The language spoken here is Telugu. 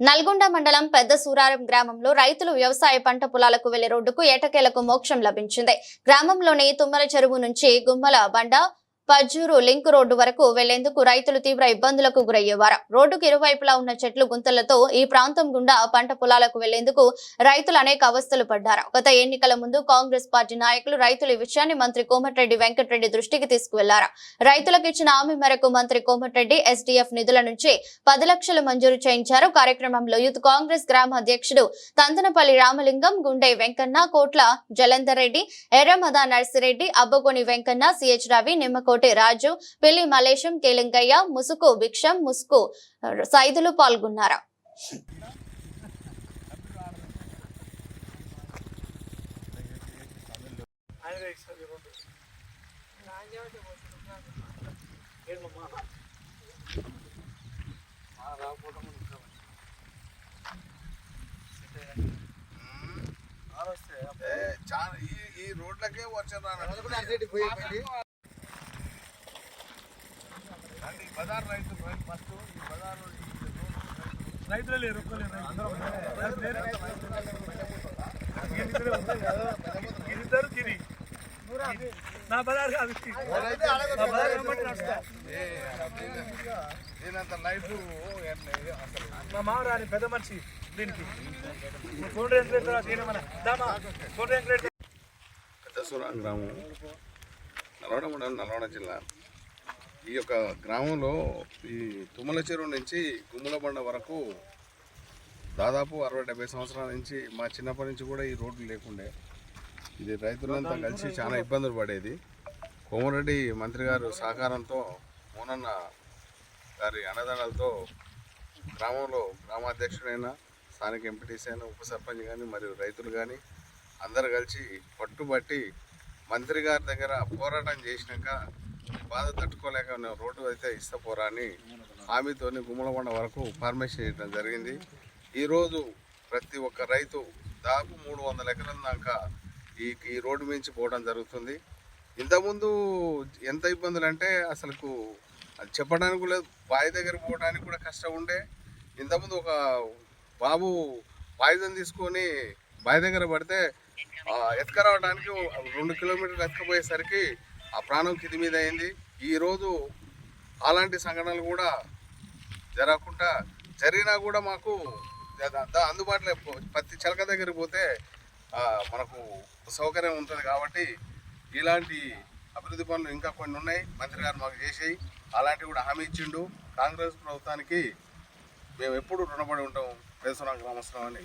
నల్గొండ మండలం పెద్ద సూరారం గ్రామంలో రైతులు వ్యవసాయ పంట పొలాలకు వెళ్ళే రోడ్డుకు ఏటకేలకు మోక్షం లభించింది. గ్రామంలోని తుమ్మల చెరువు నుంచి గుమ్మల బండ పజ్జూరు లింక్ రోడ్డు వరకు వెళ్ళేందుకు రైతులు తీవ్ర ఇబ్బందులకు గురయ్యేవారు. రోడ్డుకు ఇరువైపులా ఉన్న చెట్లు గుంతలతో ఈ ప్రాంతం గుండా పంట పొలాలకు వెళ్ళేందుకు రైతులు అనేక అవస్థలు పడ్డారు. గత ఎన్నికల ముందు కాంగ్రెస్ పార్టీ నాయకులు రైతులు ఈ విషయాన్ని మంత్రి కోమటిరెడ్డి వెంకటరెడ్డి దృష్టికి తీసుకువెళ్ళారు. రైతులకు ఇచ్చిన హామీ మేరకు మంత్రి కోమటిరెడ్డి ఎస్డీఎఫ్ నిధుల నుంచి పది లక్షలు మంజూరు చేయించారు. కార్యక్రమంలో యూత్ కాంగ్రెస్ గ్రామ అధ్యక్షుడు తందనపల్లి రామలింగం గుండె వెంకన్న కోట్ల జలంధర్ రెడ్డి ఎర్రమద నర్సిరెడ్డి అబ్బగోని వెంకన్న సిహెచ్ రవి నిమ్మకోటి రాజు పెళ్ళి మలేశం కేలింగయ్య ముసుకు భిక్షం ముసుకు సైదులు పాల్గొన్నారు? ఏ, చాలా ఈ ఈ రోడ్లకే వచ్చారు అంటే ఈ బజార్ రైతు ఫస్ట్ ఈ బజార్ రైతులు లేరు ఒక్కలేరు ఇద్దరు తిని నా బజార్ కాదు ఇది. నా బజార్ వెంబడి నడుస్తా. దీనంత లైఫ్ అసలు మా మామ రాని పెద్ద మనిషి దీనికి రేంజ్ పెద్దసూరా గ్రామం నల్గొండ మండలం నల్గొండ జిల్లా ఈ యొక్క గ్రామంలో ఈ తుమ్మల చెరువు నుంచి గుమ్మలబండ వరకు దాదాపు అరవై డెబ్బై సంవత్సరాల నుంచి మా చిన్నప్పటి నుంచి కూడా ఈ రోడ్లు లేకుండే. ఇది రైతులంతా కలిసి చాలా ఇబ్బందులు పడేది. కోమరెడ్డి మంత్రి గారు సహకారంతో మోనన్న గారి అన్నదానాలతో గ్రామంలో గ్రామాధ్యక్షుడైన స్థానిక ఎంపీటీసీ అయిన ఉప సర్పంచ్ కానీ మరియు రైతులు కానీ అందరు కలిసి పట్టుబట్టి మంత్రి గారి దగ్గర పోరాటం చేసినాక బాధ తట్టుకోలేక నేను రోడ్డు అయితే ఇస్తా పోరా అని హామీతోని గుమ్మలకొండ వరకు ఫార్మేషన్ చేయడం జరిగింది. ఈరోజు ప్రతి ఒక్క రైతు దాదాపు మూడు వందల ఎకరాల దాకా ఈ ఈ రోడ్డు మించి పోవడం జరుగుతుంది. ఇంతకుముందు ఎంత ఇబ్బందులు అంటే అసలుకు చెప్పడానికి లేదు. బావి దగ్గర పోవడానికి కూడా కష్టం ఉండే. ఇంతకుముందు ఒక బాబు పాయిజన్ తీసుకొని బావి దగ్గర పడితే ఆ, ఎత్తుకరావడానికి రెండు కిలోమీటర్లు ఎత్తుకపోయేసరికి ఆ ప్రాణం కిది మీద అయింది. ఈరోజు అలాంటి సంఘటనలు కూడా జరగకుండా జరిగినా కూడా మాకు అందుబాటులో ప్రతి చిలక దగ్గరికి పోతే మనకు సౌకర్యం ఉంటుంది కాబట్టి ఇలాంటి అభివృద్ధి పనులు ఇంకా కొన్ని ఉన్నాయి. మంత్రి గారు మాకు చేసేయి. అలాంటివి కూడా హామీ ఇచ్చిండు. కాంగ్రెస్ ప్రభుత్వానికి మేము ఎప్పుడు రుణపడి ఉంటాం. పేదసునా గ్రామస్తులం అని.